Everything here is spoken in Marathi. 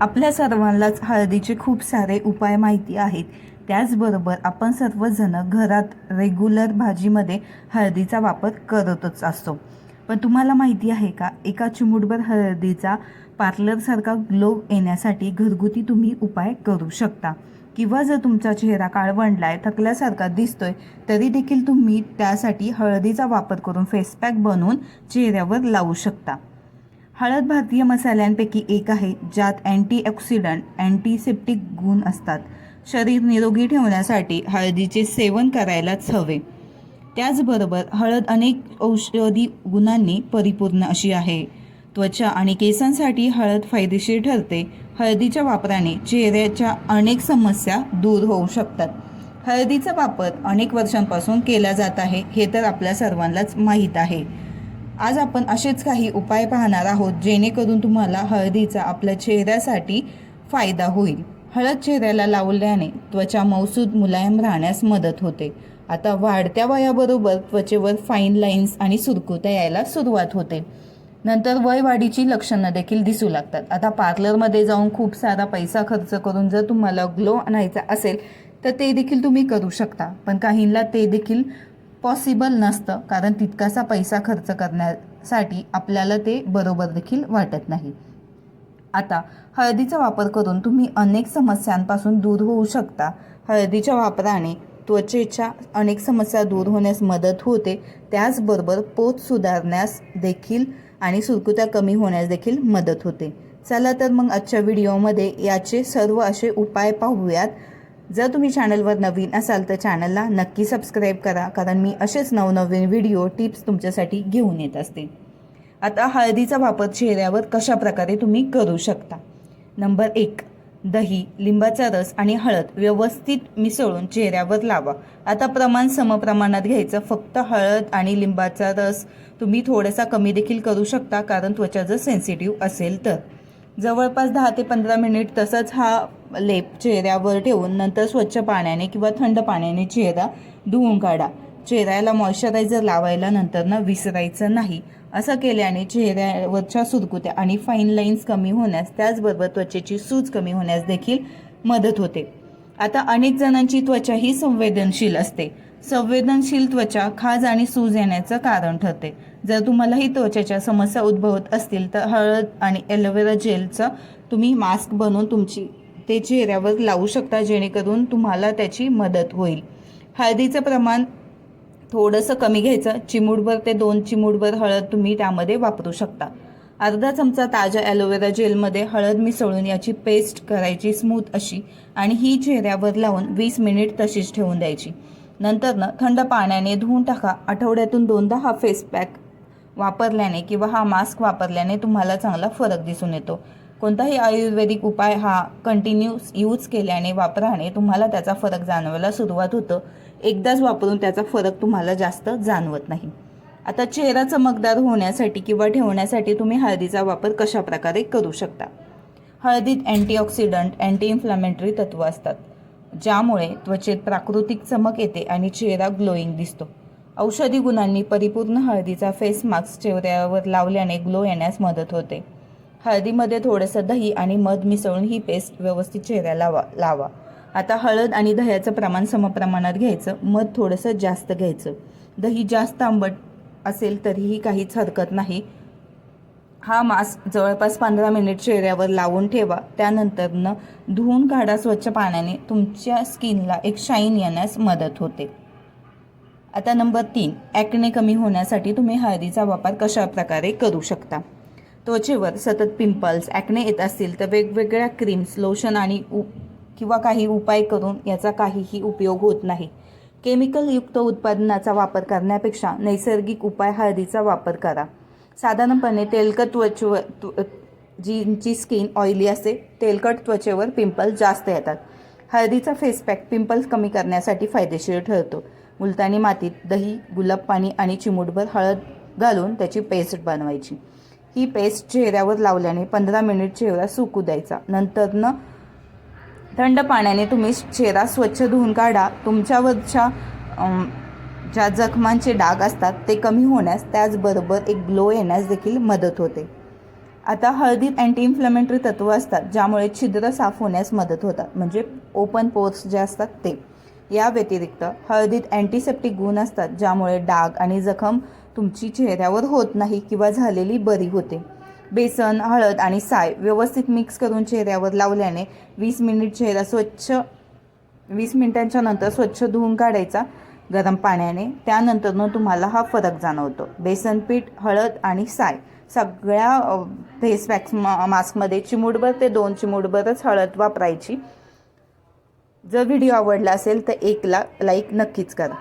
आपल्या सर्वांनाच हळदीचे खूप सारे उपाय माहिती आहेत. त्याचबरोबर आपण सर्वजण घरात रेग्युलर भाजीमध्ये हळदीचा वापर करतच असतो. पण तुम्हाला माहिती आहे का एका चिमुटभर हळदीचा पार्लरसारखा ग्लो येण्यासाठी घरगुती तुम्ही उपाय करू शकता. किंवा जर तुमचा चेहरा काळवंडलाय थकल्यासारखा दिसतोय तरी देखील तुम्ही त्यासाठी हळदीचा वापर करून फेस पॅक बनवून चेहऱ्यावर लावू शकता. हळद भारतीय मसाल्यांपैकी एक आहे ज्यात अँटीऑक्सिडंट अँटीसेप्टिक गुण असतात. शरीर निरोगी ठेवण्यासाठी हळदीचे सेवन करायलाच हवे. त्याचबरोबर हळद अनेक औषधी गुणांनी परिपूर्ण अशी आहे. त्वचा आणि केसांसाठी हळद फायदेशीर ठरते. हळदीच्या वापराने चेहऱ्याच्या अनेक समस्या दूर होऊ शकतात. हळदीचा वापर अनेक वर्षांपासून केला जात आहे हे तर आपल्या सर्वांनाच माहीत आहे. आज आपण असेच काही उपाय पाहणार आहोत जेणेकरून तुम्हाला हळदीचा आपल्या चेहऱ्यासाठी फायदा होईल. हळद चेहऱ्याला लावल्याने त्वचा मौसूद मुलायम राहण्यास मदत होते. आता वाढत्या वयाबरोबर त्वचेवर फाईन लाईन्स आणि सुरकुत्या यायला सुरुवात होते. नंतर वयवाढीची लक्षणं देखील दिसू लागतात. आता पार्लरमध्ये जाऊन खूप सारा पैसा खर्च करून जर तुम्हाला ग्लो आणायचा असेल तर ते देखील तुम्ही करू शकता. पण काहींना ते देखील पॉसिबल नसतं. कारण तितकासा पैसा खर्च करण्यासाठी आपल्याला ते बरोबर देखील वाटत नाही. आता हळदीचा वापर करून तुम्ही अनेक समस्यांपासून दूर होऊ शकता. हळदीच्या वापराने त्वचेच्या अनेक समस्या दूर होण्यास मदत होते. त्याचबरोबर पोत सुधारण्यास देखील आणि सुरकुत्या कमी होण्यास देखील मदत होते. चला तर मग आजच्या व्हिडिओमध्ये याचे सर्व असे उपाय पाहूयात. जर तुम्ही चॅनलवर नवीन असाल तर चॅनलला नक्की सबस्क्राईब करा कारण मी असेच नवनवीन व्हिडिओ टिप्स तुमच्यासाठी घेऊन येत असते. आता हळदीचा वापर चेहऱ्यावर कशा प्रकारे तुम्ही करू शकता? नंबर एक दही लिंबाचा रस आणि हळद व्यवस्थित मिसळून चेहऱ्यावर लावा. आता प्रमाण समप्रमाणात घ्यायचं फक्त हळद आणि लिंबाचा रस तुम्ही थोडासा कमी देखील करू शकता कारण त्वचा जर सेन्सिटिव्ह असेल तर. जवळपास दहा ते पंधरा मिनिट तसंच हा लेप चेहऱ्यावर ठेवून नंतर स्वच्छ पाण्याने किंवा थंड पाण्याने चेहरा धुवून काढा. चेहऱ्याला मॉइश्चरायझर लावायला नंतर ना विसरायचं नाही. असं केल्याने चेहऱ्यावरच्या सुरकुत्या आणि फाईन लाईन्स कमी होण्यास त्याचबरोबर त्वचेची सूज कमी होण्यास देखील मदत होते. आता अनेक जणांची त्वचा ही संवेदनशील असते. संवेदनशील त्वचा खाज आणि सूज येण्याचं कारण ठरते. जर तुम्हाला ही त्वचेच्या समस्या उद्भवत असतील तर हळद आणि ॲलोवेरा जेलचं तुम्ही मास्क बनवून तुमची ते चेहऱ्यावर लावू शकता जेणेकरून तुम्हाला त्याची मदत होईल. हळदीचं प्रमाण थोडंसं कमी घ्यायचं. चिमूटभर ते दोन चिमूटभर हळद तुम्ही त्यामध्ये वापरू शकता. अर्धा चमचा ताज्या ॲलोवेरा जेलमध्ये हळद मिसळून याची पेस्ट करायची स्मूथ अशी आणि ही चेहऱ्यावर लावून वीस मिनिट तशीच ठेवून द्यायची. नंतर ना थंड पाण्याने धुवून टाका. आठवड्यातून दोनदा हा फेस पॅक वापरल्याने किंवा हा मास्क वापरल्याने तुम्हाला चांगला फरक दिसून येतो. कोणताही आयुर्वेदिक उपाय हा कंटिन्यूस यूज केल्याने वापराने तुम्हाला त्याचा फरक जाणवायला सुरुवात होतं. एकदाच वापरून त्याचा फरक तुम्हाला जास्त जाणवत नाही. आता चेहरा चमकदार होण्यासाठी किंवा ठेवण्यासाठी तुम्ही हळदीचा वापर कशा प्रकारे करू शकता? हळदीत अँटीऑक्सिडंट अँटी इन्फ्लॅमेटरी तत्व असतात ज्यामुळे त्वचेत प्राकृतिक चमक येते आणि चेहरा ग्लोईंग दिसतो. औषधी गुणांनी परिपूर्ण हळदीचा फेस मास्क चेहऱ्यावर लावल्याने ग्लो येण्यास मदत होते. हळदीमध्ये थोडंसं दही आणि मध मिसळून ही पेस्ट व्यवस्थित चेहऱ्याला लावा लावा. आता हळद आणि दह्याचं प्रमाण समप्रमाणात घ्यायचं. मध थोडंसं जास्त घ्यायचं. दही जास्त आंबट असेल तरीही काहीच हरकत नाही. हा मास्क जवळपास पंधरा मिनिट चेहऱ्यावर लावून ठेवा. त्यानंतरनं धुवून काढा स्वच्छ पाण्याने. तुमच्या स्किनला एक शाईन येण्यास मदत होते. आता नंबर तीन. ॲक्ने कमी होण्यासाठी तुम्ही हळदीचा वापर कशा प्रकारे करू शकता? त्वचेवर सतत पिंपल्स ॲक्ने येत असतील तर वेगवेगळ्या क्रीम्स लोशन आणि उ किंवा काही उपाय करून याचा काहीही उपयोग होत नाही. केमिकलयुक्त उत्पादनाचा वापर करण्यापेक्षा नैसर्गिक उपाय हळदीचा वापर करा. साधारणपणे तेलकट त्वचेवर त्व जींची स्किन ऑइली असते. तेलकट त्वचेवर पिंपल्स जास्त येतात. हळदीचा फेस पॅक पिंपल्स कमी करण्यासाठी फायदेशीर ठरतो. मुलतानी मातीत दही गुलाब पाणी आणि चिमूटभर हळद घालून त्याची पेस्ट बनवायची. ही पेस्ट चेहऱ्यावर लावल्याने पंधरा मिनिट चेहरा सुकू द्यायचा. नंतरनं थंड पाण्याने तुम्ही चेहरा स्वच्छ धुवून काढा. तुमच्यावरच्या ज्या जखमांचे डाग असतात ते कमी होण्यास त्याचबरोबर एक ग्लो येण्यास देखील मदत होते. आता हळदीत अँटी इन्फ्लमेटरी तत्व असतात ज्यामुळे छिद्र साफ होण्यास मदत होतात. म्हणजे ओपन पोर्स जे असतात ते. या व्यतिरिक्त हळदीत अँटीसेप्टिक गुण असतात ज्यामुळे डाग आणि जखम तुमची चेहऱ्यावर होत नाही किंवा झालेली बरी होते. बेसन हळद आणि साय व्यवस्थित मिक्स करून चेहऱ्यावर लावल्याने वीस मिनिट चेहरा स्वच्छ वीस मिनिटांच्या नंतर स्वच्छ धुवून काढायचा गरम पाण्याने. त्यानंतरनं तुम्हाला हा फरक जाणवतो. बेसन पीठ हळद आणि साय सगळ्या फेस वॅक्स मा मास्कमध्ये चिमूटभर ते दोन चिमूटभरच हळद वापरायची. जर व्हिडिओ आवडला असेल तर एकला लाईक नक्कीच करा.